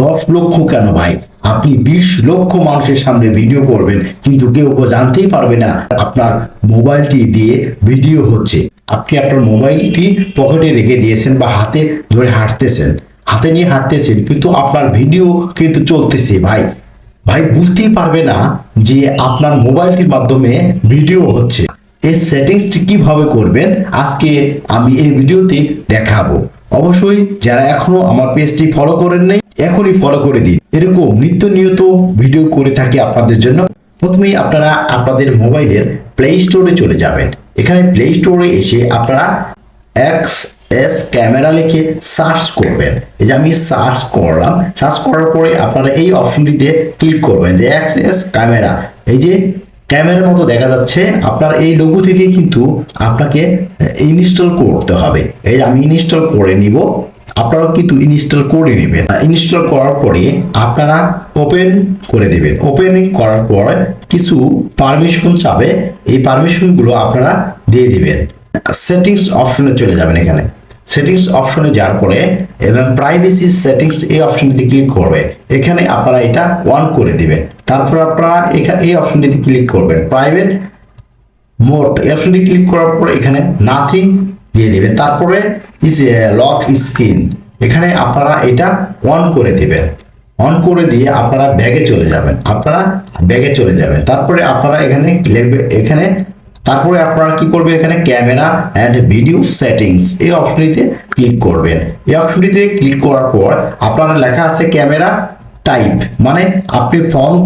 দশ লক্ষ কেন ভাই? আপনি বিশ লক্ষ মানুষের সামনে ভিডিও করবেন, কিন্তু কেউ জানতেই পারবে না আপনার মোবাইলটি দিয়ে ভিডিও হচ্ছে। আপনি আপনার মোবাইলটি পকেটে রেখে দিয়েছেন বা হাতে ধরে হাঁটতেছেন। হাতে নিয়ে হাঁটতেছেন, কিন্তু আপনার ভিডিও কিন্তু চলতেছে ভাই। ভাই, বুঝতেই পারবে না যে আপনার মোবাইলটির মাধ্যমে ভিডিও হচ্ছে। এই সেটিংসটি কীভাবে করবেন, আজকে আমি এই ভিডিওতে দেখাবো। অবশ্যই যারা এখনও আমার পেজটি ফলো করেন নাই এখনই ফলো করে দিন। এরকম নিত্য নিয়ত ভিডিও করে থাকি আপনাদের জন্য। প্রথমেই আপনারা আপনাদের মোবাইলের প্লে স্টোরে চলে যাবেন। এখানে প্লে স্টোরে এসে আপনারা এক্স এস ক্যামেরা লিখে সার্চ করবেন। এই যে আমি সার্চ করলাম সার্চ করার পরে আপনারা এই অপশনটিতে ক্লিক করবেন যে এক্স এস ক্যামেরা এই যে ক্যামেরার মতো দেখা যাচ্ছে, আপনার এই লোগো থেকে কিন্তু আপনাকে ইনস্টল করতে হবে। এই আমি ইনস্টল করে নিব। আপনারাও কিন্তু ইনস্টল করে নেবেন। ইনস্টল করার পরে আপনারা ওপেন করে দেবেন। ওপেন করার পর কিছু পারমিশন চাবে এই পারমিশনগুলো আপনারা দিয়ে দিবেন। সেটিংস অপশনে চলে যাবেন এখানে। সেটিংস অপশনে যাওয়ার পরে এবং প্রাইভেসি সেটিংস এই অপশনটিতে ক্লিক করবেন। এখানে আপনারা এটা অন করে দিবেন। তারপর আপনারা এখানে এই অপশনটিতে ক্লিক করবেন। প্রাইভেট মোড এই অপশনটি ক্লিক করার পরে এখানে নাথিং দিয়ে দিবেন তারপরে লক স্ক্রিন এখানে আপনারা এটা অন করে দিবেন। অন করে দিয়ে আপনারা ব্যাগে চলে যাবেন। আপনারা ব্যাগে চলে যাবেন। তারপরে আপনারা এখানে লিখবে এখানে তারপরে আপনারা কি করবেন এখানে? ক্যামেরা অ্যান্ড ভিডিও সেটিংস এই অপশনটিতে ক্লিক করবেন। এই অপশনটিতে ক্লিক করার পর আপনারা লেখা আছে ক্যামেরা টাইপ মানে আপনি ফ্রন্ট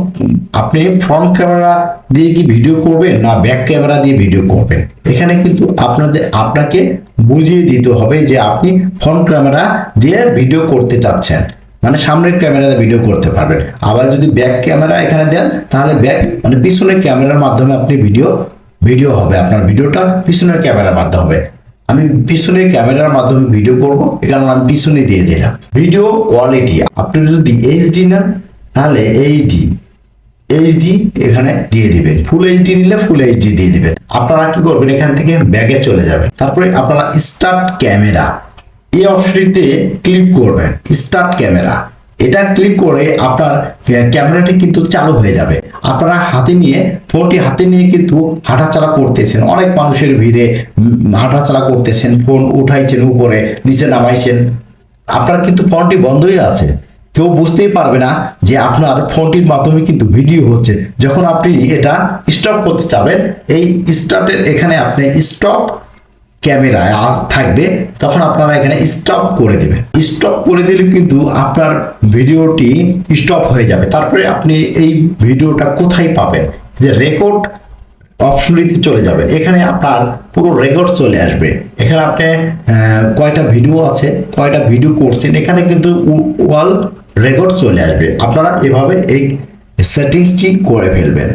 আপনি ফ্রন্ট ক্যামেরা দিয়ে কি ভিডিও করবেন না ব্যাক ক্যামেরা দিয়ে ভিডিও করবেন? এখানে কিন্তু আপনাদের, আপনাকে বুঝিয়ে দিতে হবে যে আপনি ফ্রন্ট ক্যামেরা দিয়ে ভিডিও করতে চাচ্ছেন। মানে সামনের ক্যামেরাতে ভিডিও করতে পারবেন। আবার যদি ব্যাক ক্যামেরা এখানে দেন, তাহলে ব্যাক মানে পিছনের ক্যামেরার মাধ্যমে আপনি ভিডিও ভিডিও হবে। আপনার ভিডিওটা পিছনের ক্যামেরার মাধ্যমে। আমি পিছনের ক্যামেরার মাধ্যমে ভিডিও করব। এখানে আমি পিছনে দিয়ে দিলাম। ভিডিও কোয়ালিটি আপনি যদি এইচডি নেন, তাহলে এইচডি এইচডি এখানে দিয়ে দিবেন। ফুল এইচডি নিলে ফুল এইচডি দিয়ে দিবেন। আপনারা কি করবেন, এখান থেকে ব্যাগে চলে যাবেন। তারপরে আপনারা স্টার্ট ক্যামেরা এই অপশনটিতে ক্লিক করবেন। স্টার্ট ক্যামেরা এটা ক্লিক করে আপনার ক্যামেরাটি কিন্তু চালু হয়ে যাবে। আপনারা হাতে নিয়ে ফোনটি হাতে নিয়ে কিন্তু হাঁটাচলা করতেছেন। অনেক মানুষের ভিড়ে হাঁটাচলা করতেছেন ফোন উঠাইছেন উপরে, নিচে নামাইছেন। আপনার কিন্তু ফোনটি বন্ধই আছে। কেউ বুঝতেই পারবে না যে আপনার ফোনটির মাধ্যমে কিন্তু ভিডিও হচ্ছে। যখন আপনি এটা স্টপ করতে চাবেন, এই স্টার্টের এখানে আপনি স্টপ ক্যামেরায় থাকবে, তখন আপনারা এখানে স্টপ করে দেবেন। স্টপ করে দিলে কিন্তু আপনার ভিডিওটি স্টপ হয়ে যাবে। তারপরে আপনি এই ভিডিওটা কোথায় পাবেন? যে রেকর্ড অপশনটিতে চলে যাবে এখানে আপনার পুরো রেকর্ড চলে আসবে। এখানে আপনি কয়টা ভিডিও আছে, কয়টা ভিডিও করছেন, এখানে কিন্তু ওয়াল রেকর্ড চলে আসবে। আপনারা এভাবে এই সেটিংসটি করে ফেলবেন।